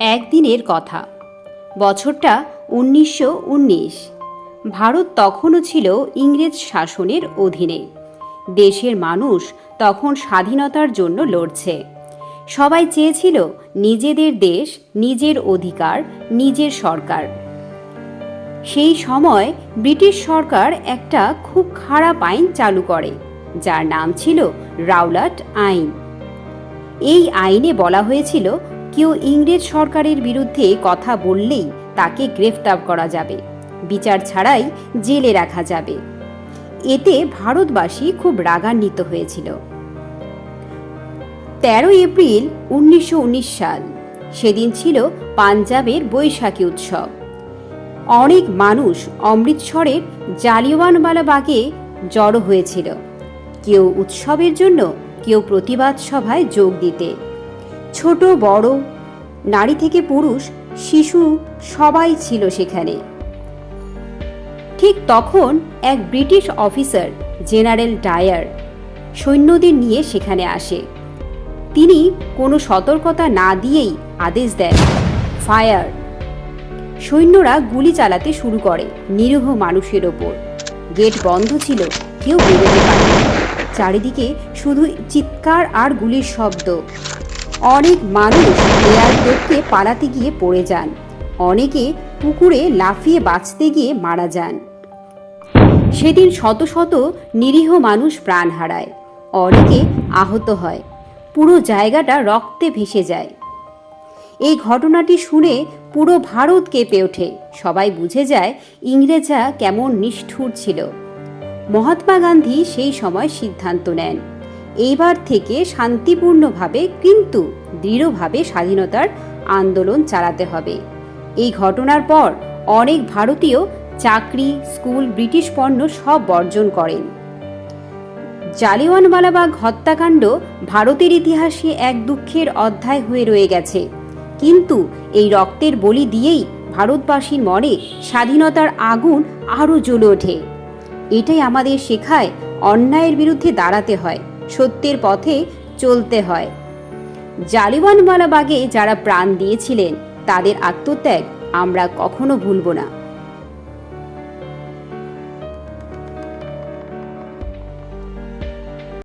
একদিনের কথা। বছরটা উনিশশো উনিশ। ভারত তখনও ছিল ইংরেজ শাসনের অধীনে। দেশের মানুষ তখন স্বাধীনতার জন্য লড়ছে। সবাই চেয়েছিল নিজেদের দেশ, নিজের অধিকার, নিজের সরকার। সেই সময় ব্রিটিশ সরকার একটা খুব খারাপ আইন চালু করে, যার নাম ছিল রাওলাট আইন। এই আইনে বলা হয়েছিল কেউ ইংরেজ সরকারের বিরুদ্ধে কথা বললেই তাকে গ্রেফতার করা যাবে। বিচার ছাড়াই জেলে রাখা যাবে। এতে ভারতবাসী খুব রাগান্বিত হয়েছিল। তেরো এপ্রিল উনিশশো উনিশ সাল, সেদিন ছিল পাঞ্জাবের বৈশাখী উৎসব। অনেক মানুষ অমৃতসরের জালিওয়ানওয়ালাবাগে জড়ো হয়েছিল। কেউ উৎসবের জন্য, কেউ প্রতিবাদ সভায় যোগ দিতে। ছোট, বড় নারী থেকে পুরুষ, শিশু, সবাই ছিল সেখানে। ঠিক তখন এক ব্রিটিশ অফিসার, জেনারেল ডায়ার, সৈন্যদের নিয়ে সেখানে আসে। তিনি কোনো সতর্কতা না দিয়েই আদেশ দেন, ফায়ার। সৈন্যরা গুলি চালাতে শুরু করে নিরীহ মানুষের ওপর। গেট বন্ধ ছিল, কেউ বেরোতে পারে চারিদিকে শুধু চিৎকার আর গুলির শব্দ। অনেক মানুষ দেয়াল টপকে পালাতে গিয়ে পড়ে যান। অনেকে পুকুরে লাফিয়ে বাঁচতে গিয়ে মারা যান। সেদিন শত শত নিরীহ মানুষ প্রাণ হারায়। অনেকে আহত হয়। পুরো জায়গাটা রক্তে ভেসে যায়। এই ঘটনাটি শুনে পুরো ভারত কেঁপে ওঠে। সবাই বুঝে যায় ইংরেজরা কেমন নিষ্ঠুর ছিল। মহাত্মা গান্ধী সেই সময় সিদ্ধান্ত নেন। এইবার থেকে শান্তিপূর্ণভাবে কিন্তু দৃঢ়ভাবে স্বাধীনতার আন্দোলন চালাতে হবে। এই ঘটনার পর অনেক ভারতীয় চাকরি, স্কুল, ব্রিটিশ পণ্য সব বর্জন করেন। জালিওয়ানওয়ালাবাগ হত্যাকাণ্ড ভারতের ইতিহাসে এক দুঃখের অধ্যায় হয়ে রয়ে গেছে। কিন্তু এই রক্তের বলি দিয়েই ভারতবাসীর মনে স্বাধীনতার আগুন আরও জ্বলে ওঠে। এটাই আমাদের শেখায় অন্যায়ের বিরুদ্ধে দাঁড়াতে হয়। সত্যের পথে চলতে হয়। জালিওয়ানওয়ালাবাগে যারা প্রাণ দিয়েছিলেন তাদের আত্মত্যাগ আমরা কখনো ভুলব না।